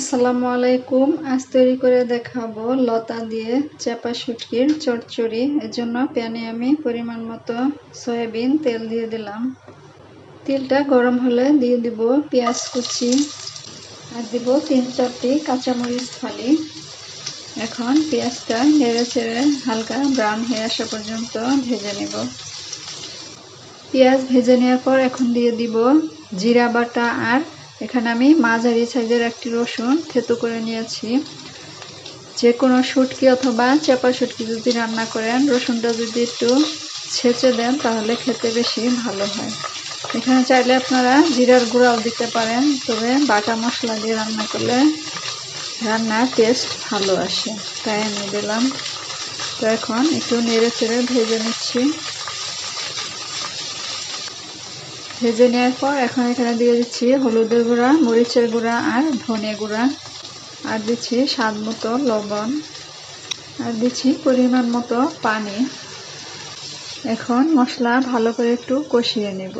আসসালামু আলাইকুম। আজ তৈরি করে দেখাবো লতা দিয়ে চাপা শুটকির চচ্চড়ি এর জন্য প্যানে আমি পরিমাণ মতো সয়াবিন তেল দিয়ে দিলাম। তেলটা গরম হলে দিয়ে দিব পেঁয়াজ কুচি আর দিব তিন চারটি কাঁচামরিচ ফালি। এখন পেঁয়াজটা নেড়ে চেড়ে হালকা ব্রাউন হয়ে আসা পর্যন্ত ভেজে নেব। পেঁয়াজ ভেজে নেওয়ার পর এখন দিয়ে দিব জিরা বাটা আর এখানে আমি মাঝারি সাইজের একটি রসুন থেতো করে নিয়েছি। যে কোনো শুটকি অথবা চেপা শুটকি যদি রান্না করেন, রসুনটা যদি একটু ছেঁচে দেন, তাহলে খেতে বেশি ভালো হয়। এখানে চাইলে আপনারা জিরার গুঁড়াও দিতে পারেন, তবে বাটা মশলা দিয়ে রান্না করলে রান্নার টেস্ট ভালো আসে। তাই আমি দিলাম। তো এখন একটু নেড়ে চেড়ে ভেজে নিচ্ছি। ভেজে নেওয়ার পর এখন এখানে দিয়ে দিচ্ছি হলুদের গুঁড়া, মরিচের গুঁড়া আর ধনে গুঁড়া। আর দিচ্ছি স্বাদ মতো লবণ। আর দিচ্ছি পরিমাণ মতো পানি। এখন মশলা ভালো করে একটু কষিয়ে নেব।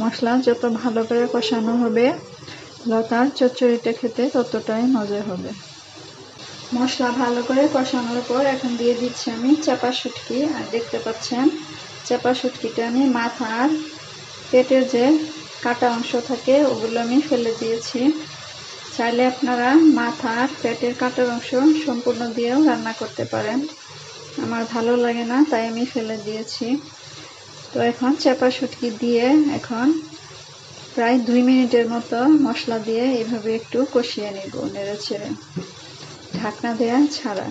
মশলা যত ভালো করে কষানো হবে, লতার চচ্চড়িটা খেতে ততটাই মজা হবে। মশলা ভালো করে কষানোর পর এখন দিয়ে দিচ্ছি আমি চাপা শুটকি আর দেখতে পাচ্ছেন চাপা শুটকিটা আমি মাথার পেটের যে কাটা অংশ থাকে, ওগুলো আমি ফেলে দিয়েছি। চাইলে আপনারা মাথার পেটের কাটার অংশ সম্পূর্ণ দিয়েও রান্না করতে পারেন। আমার ভালো লাগে না, তাই আমি ফেলে দিয়েছি। তো এখন চেপা শুটকি দিয়ে এখন প্রায় দুই মিনিটের মতো মশলা দিয়ে এভাবে একটু কষিয়ে নিব নেড়ে ছেড়ে ঢাকনা দেয়া ছাড়া।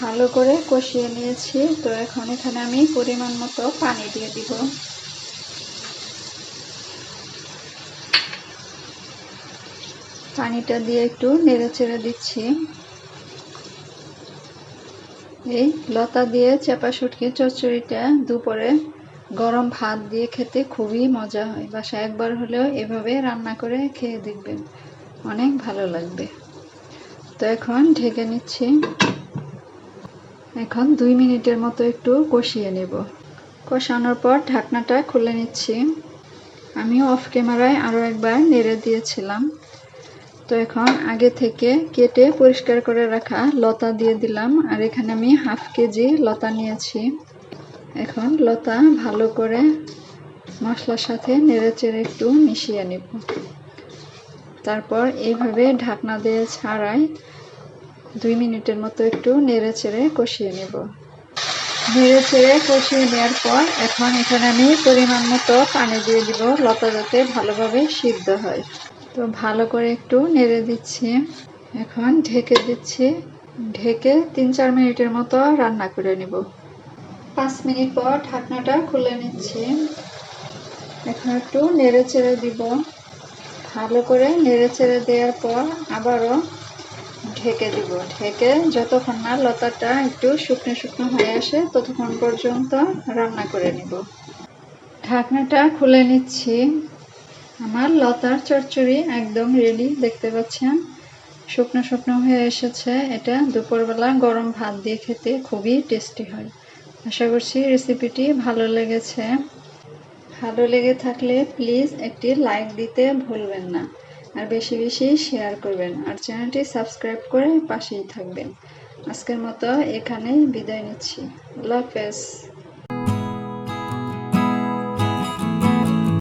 ভালো করে কষিয়ে নিয়েছি, তো এখন এখানে আমি পরিমাণ মতো পানি দিয়ে দিব। পানিটা দিয়ে একটু নেড়ে চেড়ে দিচ্ছি। এই লতা দিয়ে চেপা শুটকি চচ্চড়িটা দুপুরে গরম ভাত দিয়ে খেতে খুবই মজা হয়। বাসা একবার হলেও এভাবে রান্না করে খেয়ে দেখবেন। অনেক ভালো লাগবে। তো এখন ঢেকে নিচ্ছি। এখন দুই মিনিটের মতো একটু কষিয়ে নেব। কষানোর পর ঢাকনাটা খুলে নিচ্ছি। আমি অফ ক্যামেরায় আরও একবার নেড়ে দিয়েছিলাম। তো এখন আগে থেকে কেটে পরিষ্কার করে রাখা লতা দিয়ে দিলাম। আর এখানে আমি হাফ কেজি লতা নিয়েছি। এখন লতা ভালো করে মশলার সাথে নেড়ে চেড়ে একটু মিশিয়ে নেব। তারপর এইভাবে ঢাকনা দিয়ে ছাড়াই দুই মিনিটের মতো একটু নেড়ে চেড়ে কষিয়ে নেব। নেড়ে চেড়ে কষিয়ে নেওয়ার পর এখন এখানে আমি পরিমাণ মতো পানি দিয়ে দিব লতা যাতে ভালোভাবে সিদ্ধ হয়। তো ভালো করে একটু নেড়ে দিচ্ছি। এখন ঢেকে দিচ্ছি। ঢেকে তিন চার মিনিটের মতো রান্না করে নিব। পাঁচ মিনিট পর ঢাকনাটা খুলে নিচ্ছি। এখন একটু নেড়ে ছেড়ে দিব। ভালো করে নেড়ে ছেড়ে দেওয়ার পর আবারও ঢেকে দিব। ঢেকে যতক্ষণ না লতাটা একটু শুকনো শুকনো হয়ে আসে, ততক্ষণ পর্যন্ত রান্না করে নিব। ঢাকনাটা খুলে নিচ্ছি। আমার লতার চচ্চড়ি একদম রেডি দেখতে পাচ্ছেন? শুকনো শুকনো হয়ে এসেছে। এটা দুপুরবেলা গরম ভাত দিয়ে খেতে খুবই টেস্টি হয়। আশা করছি রেসিপিটি ভালো লেগেছে। ভালো লেগে থাকলে প্লিজ একটি লাইক দিতে ভুলবেন না। আর বেশি বেশি শেয়ার করবেন। আর চ্যানেলটি সাবস্ক্রাইব করে পাশেই থাকবেন। আজকের মতো এখানেই বিদায় নিচ্ছি। আল্লাহ হাফেজ।